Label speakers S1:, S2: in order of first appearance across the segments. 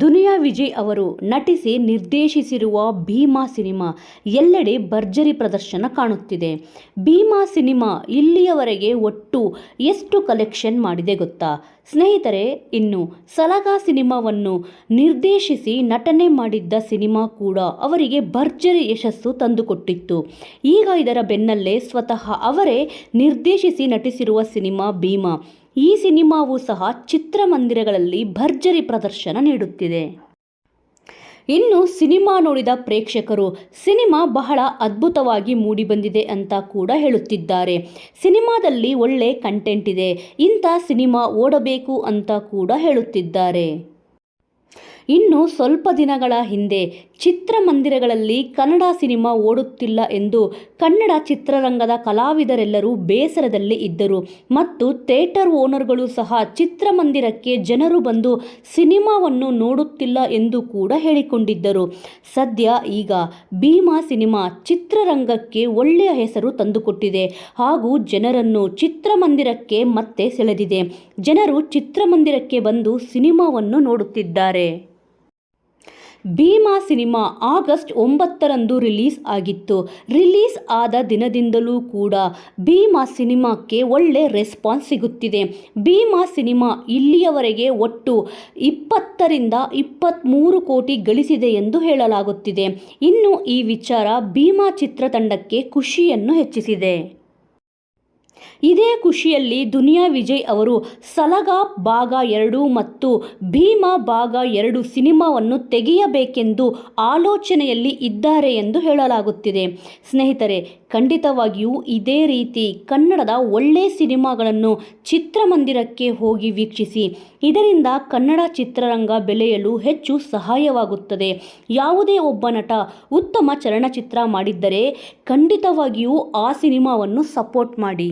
S1: ದುನಿಯಾ ವಿಜಯ್ ಅವರು ನಟಿಸಿ ನಿರ್ದೇಶಿಸಿರುವ ಭೀಮಾ ಸಿನಿಮಾ ಎಲ್ಲೆಡೆ ಭರ್ಜರಿ ಪ್ರದರ್ಶನ ಕಾಣುತ್ತಿದೆ. ಭೀಮಾ ಸಿನಿಮಾ ಇಲ್ಲಿಯವರೆಗೆ ಒಟ್ಟು ಎಷ್ಟು ಕಲೆಕ್ಷನ್ ಮಾಡಿದೆ ಗೊತ್ತಾ? ಸ್ನೇಹಿತರೆ, ಇನ್ನು ಸಲಗಾ ಸಿನಿಮಾವನ್ನು ನಿರ್ದೇಶಿಸಿ ನಟನೆ ಮಾಡಿದ್ದ ಸಿನಿಮಾ ಕೂಡ ಅವರಿಗೆ ಭರ್ಜರಿ ಯಶಸ್ಸು ತಂದುಕೊಟ್ಟಿತ್ತು. ಈಗ ಇದರ ಬೆನ್ನಲ್ಲೇ ಸ್ವತಃ ಅವರೇ ನಿರ್ದೇಶಿಸಿ ನಟಿಸಿರುವ ಸಿನಿಮಾ ಭೀಮಾ. ಈ ಸಿನಿಮಾವು ಸಹ ಚಿತ್ರಮಂದಿರಗಳಲ್ಲಿ ಭರ್ಜರಿ ಪ್ರದರ್ಶನ ನೀಡುತ್ತಿದೆ. ಇನ್ನು ಸಿನಿಮಾ ನೋಡಿದ ಪ್ರೇಕ್ಷಕರು, ಸಿನಿಮಾ ಬಹಳ ಅದ್ಭುತವಾಗಿ ಮೂಡಿಬಂದಿದೆ ಅಂತ ಕೂಡ ಹೇಳುತ್ತಿದ್ದಾರೆ. ಸಿನಿಮಾದಲ್ಲಿ ಒಳ್ಳೆ ಕಂಟೆಂಟ್ ಇದೆ, ಇಂಥ ಸಿನಿಮಾ ಓಡಬೇಕು ಅಂತ ಕೂಡ ಹೇಳುತ್ತಿದ್ದಾರೆ. ಇನ್ನು ಸ್ವಲ್ಪ ದಿನಗಳ ಹಿಂದೆ ಚಿತ್ರಮಂದಿರಗಳಲ್ಲಿ ಕನ್ನಡ ಸಿನಿಮಾ ಓಡುತ್ತಿಲ್ಲ ಎಂದು ಕನ್ನಡ ಚಿತ್ರರಂಗದ ಕಲಾವಿದರೆಲ್ಲರೂ ಬೇಸರದಲ್ಲಿ ಇದ್ದರು. ಮತ್ತು ಥಿಯೇಟರ್ ಓನರ್ಗಳು ಸಹ ಚಿತ್ರಮಂದಿರಕ್ಕೆ ಜನರು ಬಂದು ಸಿನಿಮಾವನ್ನು ನೋಡುತ್ತಿಲ್ಲ ಎಂದು ಕೂಡ ಹೇಳಿಕೊಂಡಿದ್ದರು. ಸದ್ಯ ಈಗ ಭೀಮಾ ಸಿನಿಮಾ ಚಿತ್ರರಂಗಕ್ಕೆ ಒಳ್ಳೆಯ ಹೆಸರು ತಂದುಕೊಟ್ಟಿದೆ. ಹಾಗೂ ಜನರನ್ನು ಚಿತ್ರಮಂದಿರಕ್ಕೆ ಮತ್ತೆ ಸೆಳೆದಿದೆ. ಜನರು ಚಿತ್ರಮಂದಿರಕ್ಕೆ ಬಂದು ಸಿನಿಮಾವನ್ನು ನೋಡುತ್ತಿದ್ದಾರೆ. ಭೀಮಾ ಸಿನಿಮಾ ಆಗಸ್ಟ್ ಒಂಬತ್ತರಂದು ರಿಲೀಸ್ ಆಗಿತ್ತು. ರಿಲೀಸ್ ಆದ ದಿನದಿಂದಲೂ ಕೂಡ ಭೀಮಾ ಸಿನಿಮಾಕ್ಕೆ ಒಳ್ಳೆ ರೆಸ್ಪಾನ್ಸ್ ಸಿಗುತ್ತಿದೆ. ಭೀಮಾ ಸಿನಿಮಾ ಇಲ್ಲಿಯವರೆಗೆ ಒಟ್ಟು ಇಪ್ಪತ್ತರಿಂದ ಇಪ್ಪತ್ತ್ಮೂರು ಕೋಟಿ ಗಳಿಸಿದೆ ಎಂದು ಹೇಳಲಾಗುತ್ತಿದೆ. ಇನ್ನು ಈ ವಿಚಾರ ಭೀಮಾ ಚಿತ್ರತಂಡಕ್ಕೆ ಖುಷಿಯನ್ನು ಹೆಚ್ಚಿಸಿದೆ. ಇದೇ ಖುಷಿಯಲ್ಲಿ ದುನಿಯಾ ವಿಜಯ್ ಅವರು ಸಲಗಾ ಭಾಗ ಎರಡು ಮತ್ತು ಭೀಮಾ ಭಾಗ ಎರಡು ಸಿನಿಮಾವನ್ನು ತೆಗೆಯಬೇಕೆಂದು ಆಲೋಚನೆಯಲ್ಲಿ ಇದ್ದಾರೆ ಎಂದು ಹೇಳಲಾಗುತ್ತಿದೆ. ಸ್ನೇಹಿತರೆ, ಖಂಡಿತವಾಗಿಯೂ ಇದೇ ರೀತಿ ಕನ್ನಡದ ಒಳ್ಳೆ ಸಿನಿಮಾಗಳನ್ನು ಚಿತ್ರಮಂದಿರಕ್ಕೆ ಹೋಗಿ ವೀಕ್ಷಿಸಿ. ಇದರಿಂದ ಕನ್ನಡ ಚಿತ್ರರಂಗ ಬೆಳೆಯಲು ಹೆಚ್ಚು ಸಹಾಯವಾಗುತ್ತದೆ. ಯಾವುದೇ ಒಬ್ಬ ನಟ ಉತ್ತಮ ಚಲನಚಿತ್ರ ಮಾಡಿದ್ದರೆ ಖಂಡಿತವಾಗಿಯೂ ಆ ಸಿನಿಮಾವನ್ನು ಸಪೋರ್ಟ್ ಮಾಡಿ.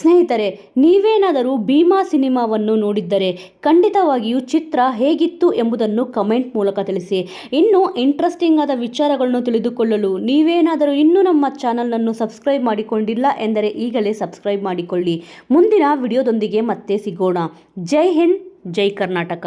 S1: ಸ್ನೇಹಿತರೆ, ನೀವೇನಾದರೂ ಭೀಮಾ ಸಿನಿಮಾವನ್ನು ನೋಡಿದ್ದರೆ ಖಂಡಿತವಾಗಿಯೂ ಚಿತ್ರ ಹೇಗಿತ್ತು ಎಂಬುದನ್ನು ಕಮೆಂಟ್ ಮೂಲಕ ತಿಳಿಸಿ. ಇನ್ನೂ ಇಂಟ್ರೆಸ್ಟಿಂಗ್ ಆದ ವಿಚಾರಗಳನ್ನು ತಿಳಿದುಕೊಳ್ಳಲು ನೀವೇನಾದರೂ ಇನ್ನೂ ನಮ್ಮ ಚಾನಲನ್ನು ಸಬ್ಸ್ಕ್ರೈಬ್ ಮಾಡಿಕೊಂಡಿಲ್ಲ ಎಂದರೆ ಈಗಲೇ ಸಬ್ಸ್ಕ್ರೈಬ್ ಮಾಡಿಕೊಳ್ಳಿ. ಮುಂದಿನ ವಿಡಿಯೋದೊಂದಿಗೆ ಮತ್ತೆ ಸಿಗೋಣ. ಜೈ ಹಿಂದ್, ಜೈ ಕರ್ನಾಟಕ.